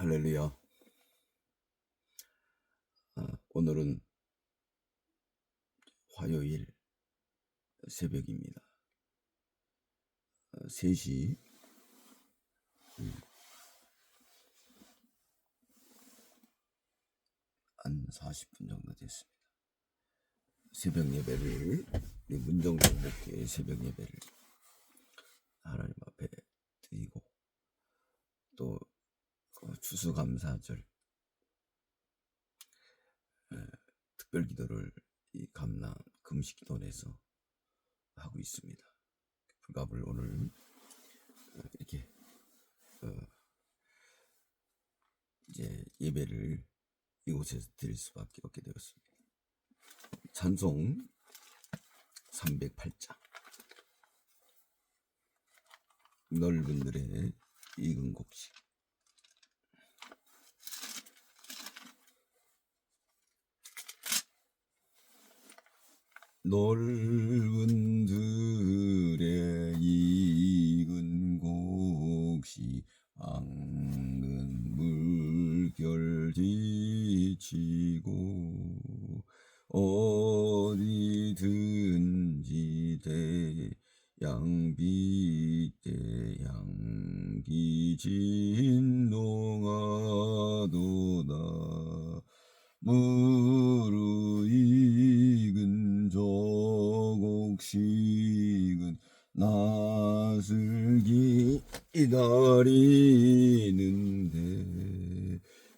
할렐루야. 아, 오늘은 화요일 새벽입니다. 어, 3시 음, 한 40분 정도 됐습니다. 새벽 예배를 문정동 목회의 새벽 예배를 하나님 앞에 드리고 또 그 추수감사절 에, 특별 기도를 이 감람 금식기도원에서 하고 있습니다. 불갑을 오늘 어, 이렇게 어, 이제 예배를 이곳에서 드릴 수밖에 없게 되었습니다. 찬송 308장 넓은 들의 익은 곡식 넓은 들의 익은 곡식 앙은 물결 지치고 어디든지 대양비 대양기 진동하도다. 무 기다리는데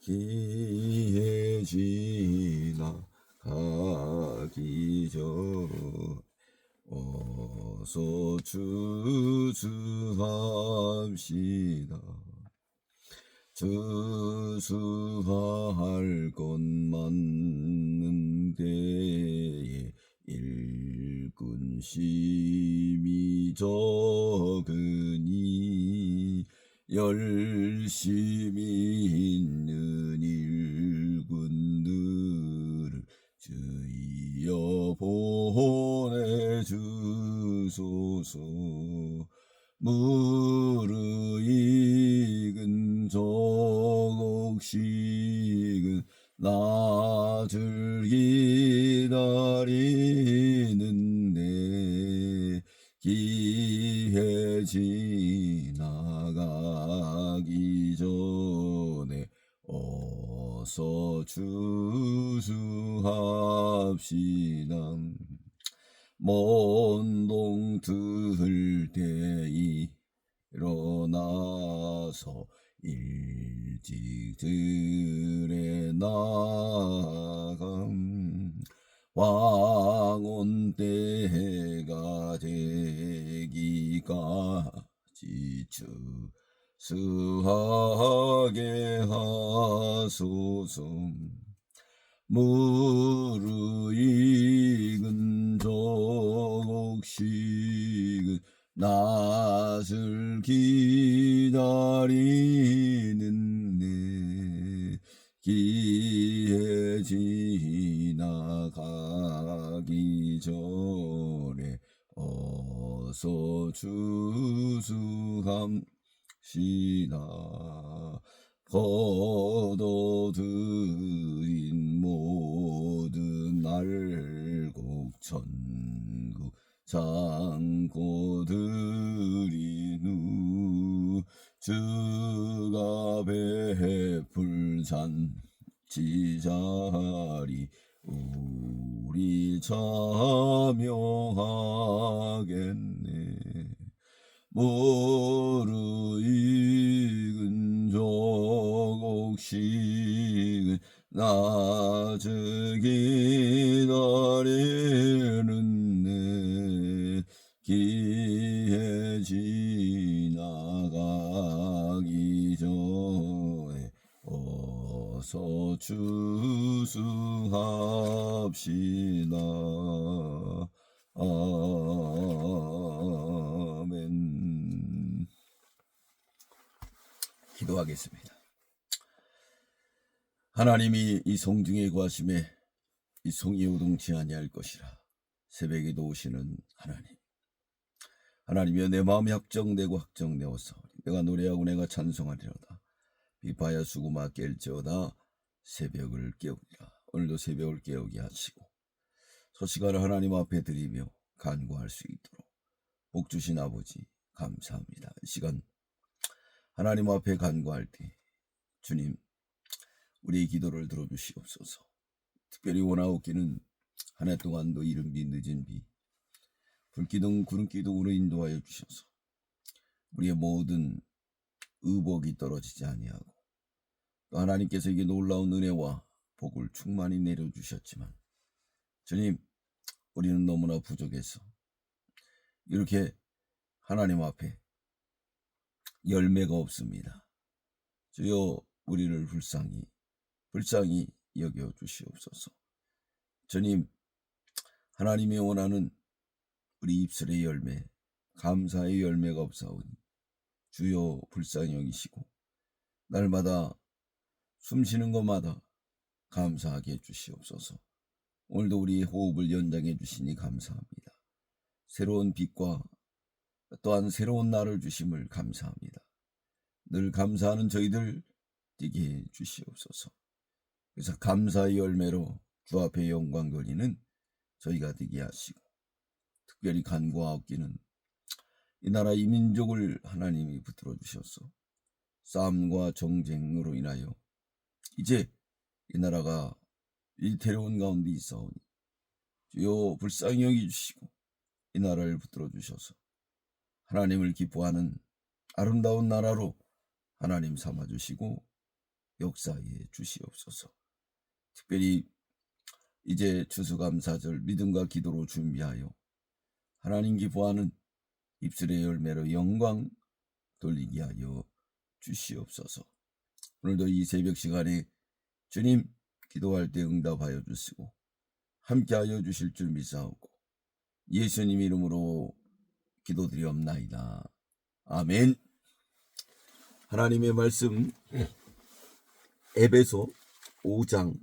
기해 지나 가기 전 어서 추수합시다. 추수할 것 많는데 일꾼 심이 적으니 열심히 있는 일꾼들을 주여 보내주소서. 무르익은 저곡식은 나를 기다리는데 기해 지 전에 어서 추수합시다. 먼동 들때 일어나서 일찍 들에 나감. 왕온 때가 되기까지 추 수하게 하소서. 무르익은 저곡식은 낯을 기다리는데 기해 지나가기 전에 어서 추수함 시다 거둬들인 모든 알곡 천국 창고들이 누 주가 베풀 잔치자리 우리 참여하겠네 무르익은 저곡식은 낮을 기다리는데 기해 지나가기 전에 어서 추수합시다. 아 기도하겠습니다. 하나님이 이 성중에 구하심에 이 성이 우동치 아니할 것이라 새벽에도 오시는 하나님 하나님이여 내 마음이 확정되고 확정되어서 내가 노래하고 내가 찬송하리로다 비파야 수구마 깰지어다 새벽을 깨우리라. 오늘도 새벽을 깨우게 하시고 소시간을 하나님 앞에 드리며 간구할 수 있도록 복 주신 아버지 감사합니다. 이 시간 하나님 앞에 간구할 때 주님 우리의 기도를 들어주시옵소서. 특별히 원하옵기는 한 해 동안도 이른 비 늦은 비 불기둥 구름기둥으로 인도하여 주셔서 우리의 모든 의복이 떨어지지 아니하고 또 하나님께서 이게 놀라운 은혜와 복을 충만히 내려주셨지만 주님 우리는 너무나 부족해서 이렇게 하나님 앞에 열매가 없습니다. 주여 우리를 불쌍히 불쌍히 여겨 주시옵소서. 주님 하나님이 원하는 우리 입술의 열매 감사의 열매가 없사오니 주여 불쌍히 여기시고 날마다 숨 쉬는 것마다 감사하게 해주시옵소서. 오늘도 우리의 호흡을 연장해 주시니 감사합니다. 새로운 빛과 또한 새로운 날을 주심을 감사합니다. 늘 감사하는 저희들 되게 해 주시옵소서. 그래서 감사의 열매로 주 앞에 영광 돌리는 저희가 되게 하시고 특별히 간구하옵기는 이 나라 이 민족을 하나님이 붙들어 주셔서 싸움과 정쟁으로 인하여 이제 이 나라가 위태로운 가운데 있사오니 주여 불쌍히 여기주시고 이 나라를 붙들어 주셔서 하나님을 기뻐하는 아름다운 나라로 하나님 삼아 주시고 역사에 주시옵소서. 특별히 이제 추수감사절 믿음과 기도로 준비하여 하나님 기뻐하는 입술의 열매로 영광 돌리게 하여 주시옵소서. 오늘도 이 새벽 시간에 주님 기도할 때 응답하여 주시고 함께하여 주실 줄 믿사오고 예수님 이름으로 기도드리옵나이다. 아멘. 하나님의 말씀 에베소 5장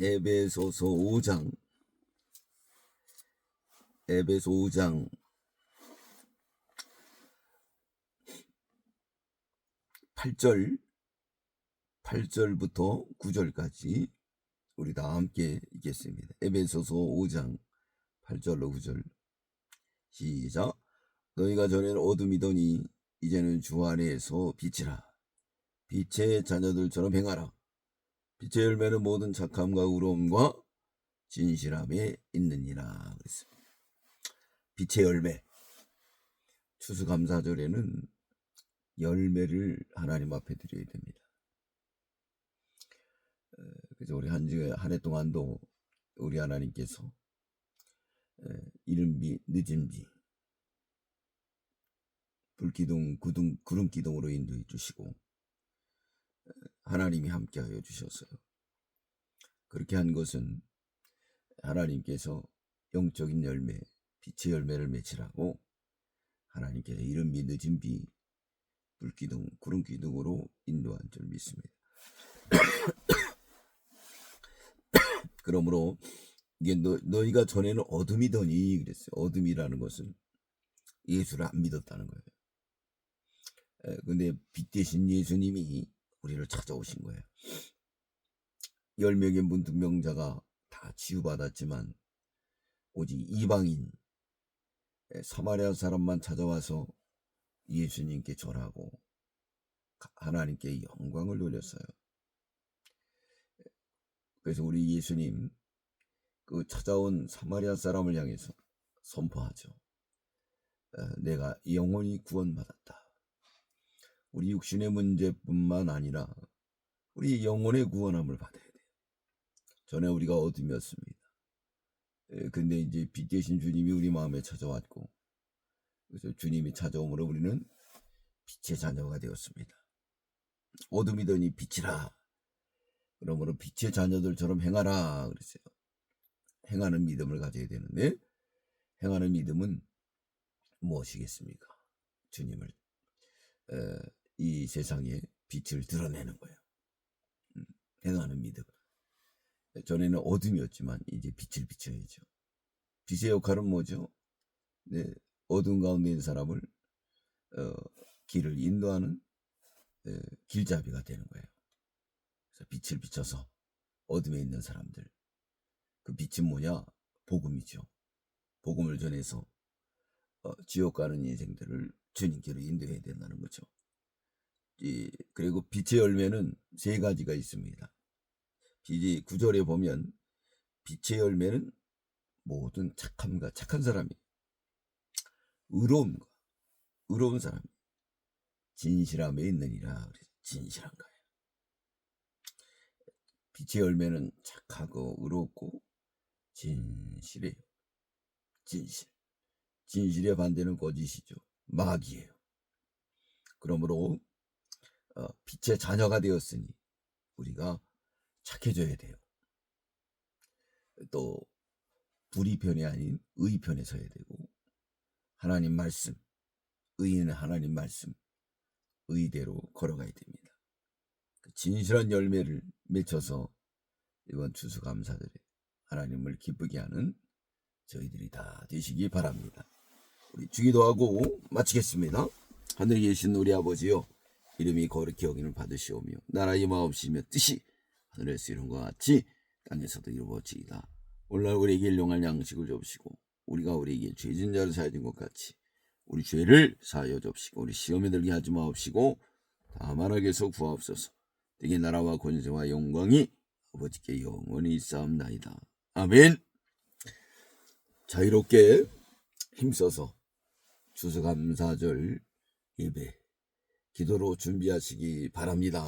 에베소서 5장 에베소 5장 8절 8절부터 9절까지 우리 다 함께 읽겠습니다. 에베소서 5장 8절로 9절 시작 너희가 전에는 어둠이더니 이제는 주 안에서 빛이라 빛의 자녀들처럼 행하라 빛의 열매는 모든 착함과 의로움과 진실함에 있느니라. 빛의 열매 추수감사절에는 열매를 하나님 앞에 드려야 됩니다. 에, 그래서 우리 한 주에 한 해 동안도 우리 하나님께서 에, 이른 비 늦은 비 불기둥 구둥 구름 기둥으로 인도해 주시고 에, 하나님이 함께하여 주셨어요. 그렇게 한 것은 하나님께서 영적인 열매, 빛의 열매를 맺으라고 하나님께서 이른 비 늦은 비 불기둥 구름 기둥으로 인도한 줄 믿습니다. 그러므로 이게 너, 너희가 전에는 어둠이더니 그랬어요. 어둠이라는 것은 예수를 안 믿었다는 거예요. 에, 근데 빛 대신 예수님이 우리를 찾아오신 거예요. 열 명의 문둥병자가 다 치유받았지만 오직 이방인 에, 사마리아 사람만 찾아와서 예수님께 절하고 가- 하나님께 영광을 돌렸어요. 그래서 우리 예수님 그 찾아온 사마리아 사람을 향해서 선포하죠. 어, 내가 영원히 구원받았다. 우리 육신의 문제뿐만 아니라 우리 영혼의 구원함을 받아야 돼요. 전에 우리가 어둠이었습니다. 에, 근데 이제 빛 대신 주님이 우리 마음에 찾아왔고 그래서 주님이 찾아옴으로 우리는 빛의 자녀가 되었습니다. 어둠이더니 빛이라. 그러므로 빛의 자녀들처럼 행하라 그랬어요. 행하는 믿음을 가져야 되는데 행하는 믿음은 무엇이겠습니까? 주님을 에, 이 세상에 빛을 드러내는 거예요. 음, 행하는 믿음. 전에는 어둠이었지만 이제 빛을 비춰야죠. 빛의 역할은 뭐죠? 네, 어둠 가운데 있는 사람을 어, 길을 인도하는 에, 길잡이가 되는 거예요. 그래서 빛을 비춰서 어둠에 있는 사람들 그 빛이 뭐냐? 복음이죠. 복음을 전해서 어, 지옥 가는 인생들을 주님께로 인도해야 된다는 거죠. 이, 그리고 빛의 열매는 세 가지가 있습니다. 빛이 구절에 보면 빛의 열매는 모든 착함과 착한 사람이 의로움과 의로운 사람이 진실함에 있느니라 진실한 거예요. 빛의 열매는 착하고 의롭고 진실해요. 진실. 진실의 반대는 거짓이죠. 마귀예요. 그러므로 어, 빛의 자녀가 되었으니 우리가 착해져야 돼요. 또 불의 편이 아닌 의 편에 서야 되고 하나님 말씀, 의인은 하나님 말씀, 의대로 걸어가야 됩니다. 그 진실한 열매를 맺혀서 이번 추수감사절에 하나님을 기쁘게 하는 저희들이 다 되시기 바랍니다. 우리 주기도하고 마치겠습니다. 하늘에 계신 우리 아버지요 이름이 거룩히 여김을 받으시오며 나라의 마옵시며 뜻이 하늘에서 이룬 것 같이 땅에서도 이루어지이다. 오늘날 우리에게 일용할 양식을 줍시고 우리가 우리에게 죄진 자를 사하진 것 같이 우리 죄를 사하여 줍시고 우리 시험에 들게 하지 마옵시고 다만 악에서 구하옵소서 되게 나라와 권세와 영광이 아버지께 영원히 있사옵나이다. 아멘 자유롭게 힘써서 추수감사절 예배 기도로 준비하시기 바랍니다.